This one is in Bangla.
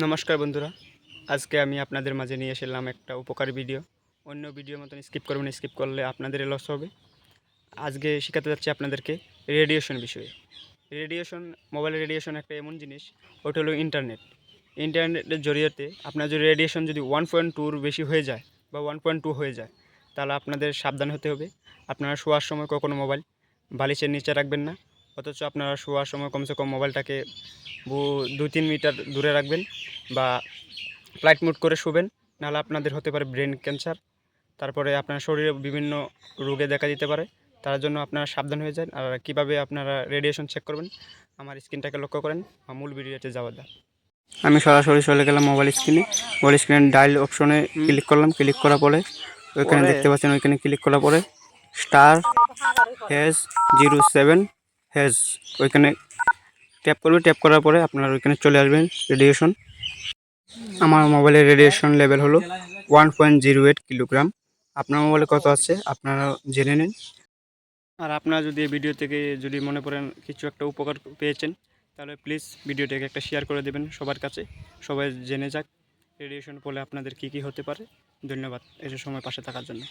নমস্কার বন্ধুরা, আজকে আমি আপনাদের মাঝে নিয়ে এসেলাম একটা উপকারী ভিডিও। অন্য ভিডিও মতন স্কিপ করবেন স্কিপ করলে আপনাদের লস হবে। আজকে শেখাতে যাচ্ছি আপনাদেরকে রেডিয়েশন বিষয়ে। রেডিয়েশন মোবাইল রেডিয়েশন একটা এমন জিনিস, ওটা হলো ইন্টারনেট ইন্টারনেটের জরিয়াতে আপনার যদি রেডিয়েশন যদি ওয়ান পয়েন্ট টুর বেশি হয়ে যায় বা ওয়ান পয়েন্ট টু হয়ে যায়, তাহলে আপনাদের সাবধান হতে হবে। আপনারা শোয়ার সময় কখনো মোবাইল বালিশের নিচে রাখবেন না। অথচ আপনারা শোয়ার সময় কমসে কম মোবাইলটাকে দু তিন মিটার দূরে রাখবেন বা ফ্লাইট মুড করে শুবেন, নাহলে আপনাদের হতে পারে ব্রেন ক্যান্সার তারপরে আপনার শরীরে বিভিন্ন রোগে দেখা দিতে পারে, তার জন্য আপনারা সাবধান হয়ে যান। আর কীভাবে আপনারা রেডিয়েশন চেক করবেন, আমার স্ক্রিনটাকে লক্ষ্য করেন। মূল ভিডিওতে যাওয়া যাক। আমি সরাসরি চলে গেলাম মোবাইল স্ক্রিনে মোবাইল স্ক্রিনে ডায়াল অপশনে ক্লিক করলাম। ক্লিক করার পরে ওইখানে দেখতে পাচ্ছেন, ওইখানে ক্লিক করার পরে star hash zero seven hash ওইখানে ট্যাপ করবে ট্যাপ করার পরে আপনার ওইখানে চলে আসবেন রেডিয়েশন আমার মোবাইলের রেডিয়েশন লেভেল হলো one point zero eight kilogram আপনার মোবাইলে কত আছে, আপনারা জেনে নিন। আর আপনারা যদি ভিডিও থেকে যদি মনে করেন কিছু একটা উপকার পেয়েছেন, তাহলে প্লিজ ভিডিওটাকে একটা শেয়ার করে দেবেন সবার কাছে। সবাই জেনে যাক রেডিয়েশন ফলে আপনাদের কী কী হতে পারে। ধন্যবাদ এসব সময় পাশে থাকার জন্য।